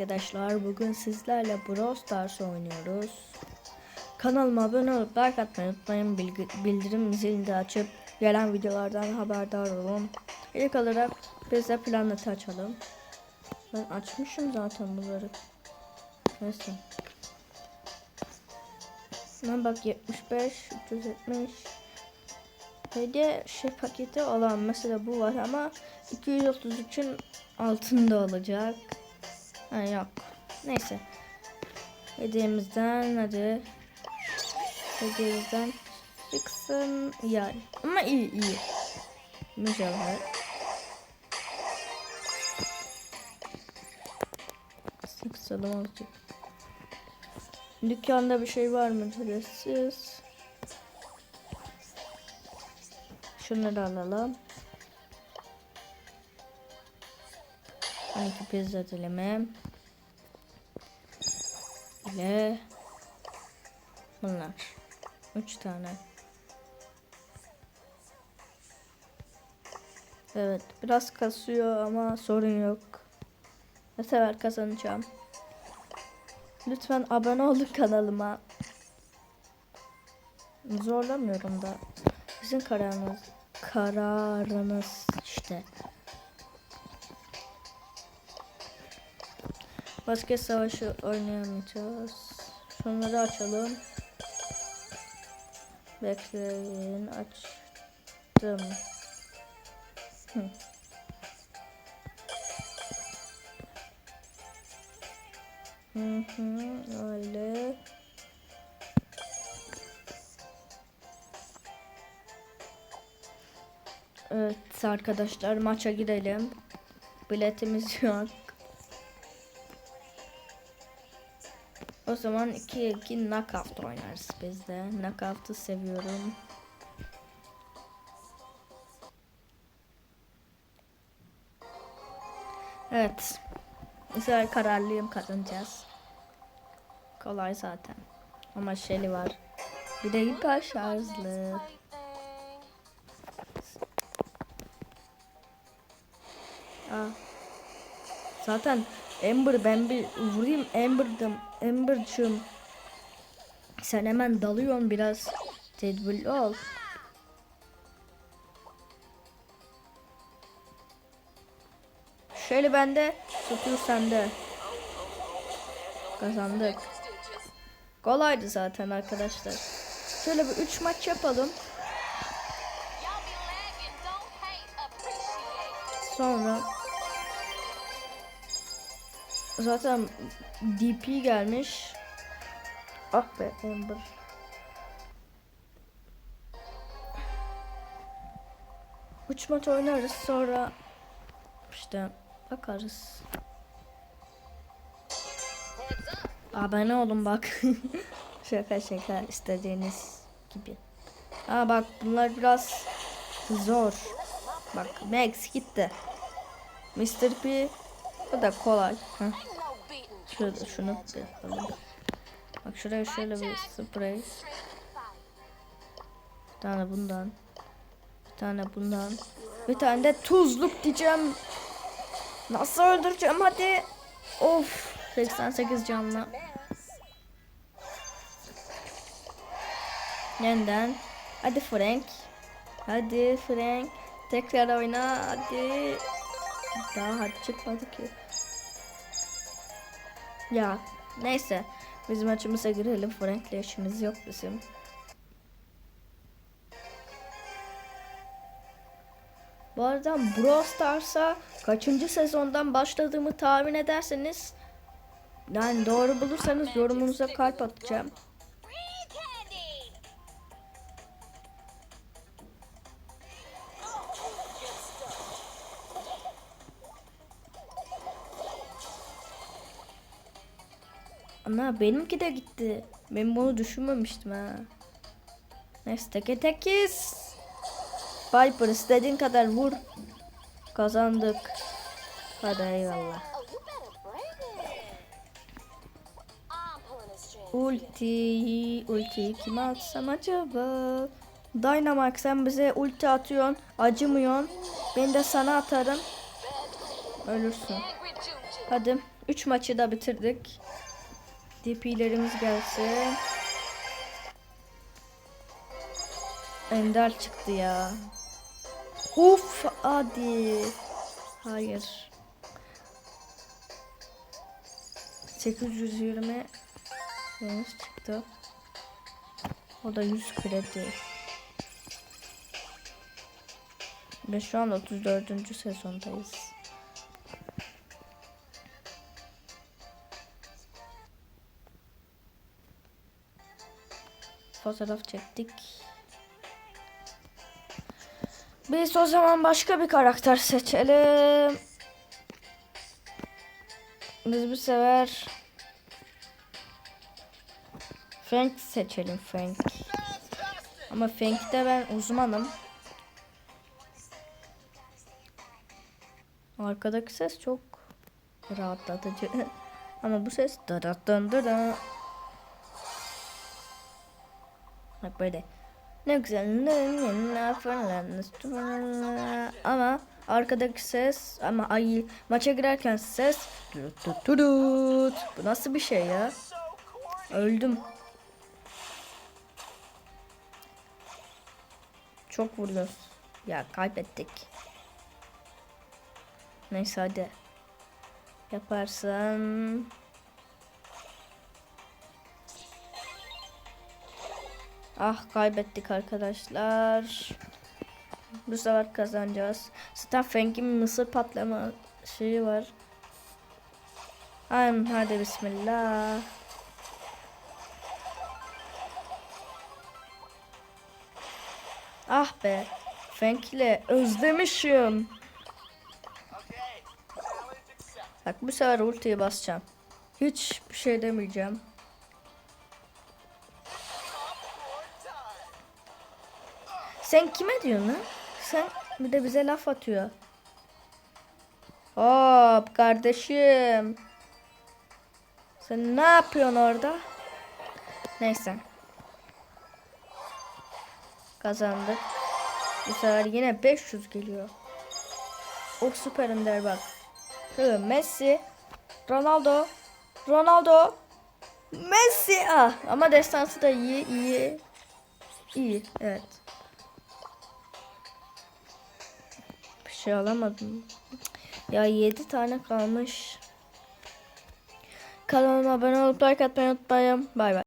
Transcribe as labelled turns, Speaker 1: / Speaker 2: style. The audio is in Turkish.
Speaker 1: Arkadaşlar bugün sizlerle Brawl Stars oynuyoruz. Kanalıma abone olup like atmayı unutmayın. Bilgi- bildirim zilini de açıp gelen videolardan haberdar olun. İlk olarak biz de planeti açalım. Ben açmışım zaten bunları. Neyse. Hemen bak 75, 370. Hediye şey paketi olan mesela bu var ama 233'ün altında olacak. Ha yok. Neyse. Hediyemizden hadi. Hediyemizden çıksın yani. Ama iyi iyi. Mücevher. Sıksalım azıcık. Dükkanda bir şey var mı ücretsiz? Şunları alalım. 12 pizza dilimi. Ile bunlar. 3 tane. Evet, biraz kasıyor ama sorun yok. Ne sefer kazanacağım. Lütfen abone olun kanalıma. Zorlamıyorum da. Sizin kararınız. Kararınız işte. Basket savaşı oynayamayacağız. Şunları açalım. Bekleyin açtım. Hı. Hı hı, öyle. Evet arkadaşlar maça gidelim. Biletimiz yok. O zaman 2-2 knockout oynarız biz de. Knockout'u seviyorum. Evet. Güzel kararlıyım kazanacağız. Kolay zaten. Ama Shelly var. Bir de hiper şarjlı. Aa. Zaten Amber ben bir vurayım Amber'dım. Amber'cığım. Sen hemen dalıyorsun biraz. Tedbirli ol. Şöyle bende tutuyor sende. Kazandık. Kolaydı zaten arkadaşlar. Şöyle bir 3 maç yapalım. Sonra zaten DP gelmiş. Ah be Amber. Üç maç oynarız sonra işte bakarız. Abone olun bak. şaka şaka istediğiniz gibi. Aa bak bunlar biraz zor. Bak Max gitti. Mr. P bu da kolay. Heh. Şöyle şunu yapalım. Bak şuraya şöyle bir sprey. Bir tane bundan. Bir tane bundan. Bir tane de tuzluk diyeceğim. Nasıl öldüreceğim hadi. Of 88 canlı. Yeniden. Hadi Frank. Hadi Frank. Tekrar oyna hadi. Daha hadi çıkmadı ki. Ya neyse. Biz maçımıza girelim. Frank'le işimiz yok bizim. Bu arada Brawl Stars'a kaçıncı sezondan başladığımı tahmin ederseniz yani doğru bulursanız yorumunuza kalp atacağım. Ana benimki de gitti. Ben bunu düşünmemiştim ha. Neyse teke tekiz. Viper istediğin kadar vur. Kazandık. Hadi eyvallah.
Speaker 2: Oh, you better bring it. I'm pulling a string.
Speaker 1: Ulti, ulti kime atsam acaba? Dynamite sen bize ulti atıyorsun, acımıyorsun. Ben de sana atarım. Ölürsün. Hadi 3 maçı da bitirdik. DP'lerimiz gelsin. Ender çıktı ya. Uf hadi. Hayır. 820 Yunus çıktı. O da 100 kredi. Ve şu an 34. sezondayız. Fotoğraf çektik. Biz o zaman başka bir karakter seçelim. Biz bu sefer Frank seçelim Frank. Ama Frank'te ben uzmanım. Arkadaki ses çok rahatlatıcı. Ama bu ses da da da da Bak böyle. Ne güzel. Ama arkadaki ses ama ay maça girerken ses. Bu nasıl bir şey ya? Öldüm. Çok vurdunuz. Ya kaybettik. Neyse hadi. Yaparsın. Ah kaybettik arkadaşlar. Bu sefer kazanacağız. Frank'in mısır patlama şeyi var. Aynen hadi bismillah. Ah be. Frank'le özlemişim. Bak bu sefer ultiyi basacağım. Hiç bir şey demeyeceğim. Sen kime diyorsun lan? Sen bir de bize laf atıyor. Hop kardeşim. Sen ne yapıyorsun orada? Neyse. Kazandık. Bu sefer yine 500 geliyor. O süper ender bak. Hı, Messi. Ronaldo. Ronaldo. Messi. Ah, ama destansı da iyi iyi. İyi evet. Şey alamadım. Ya 7 tane kalmış. Kanalıma abone olup like atmayı unutmayın. Bay bay.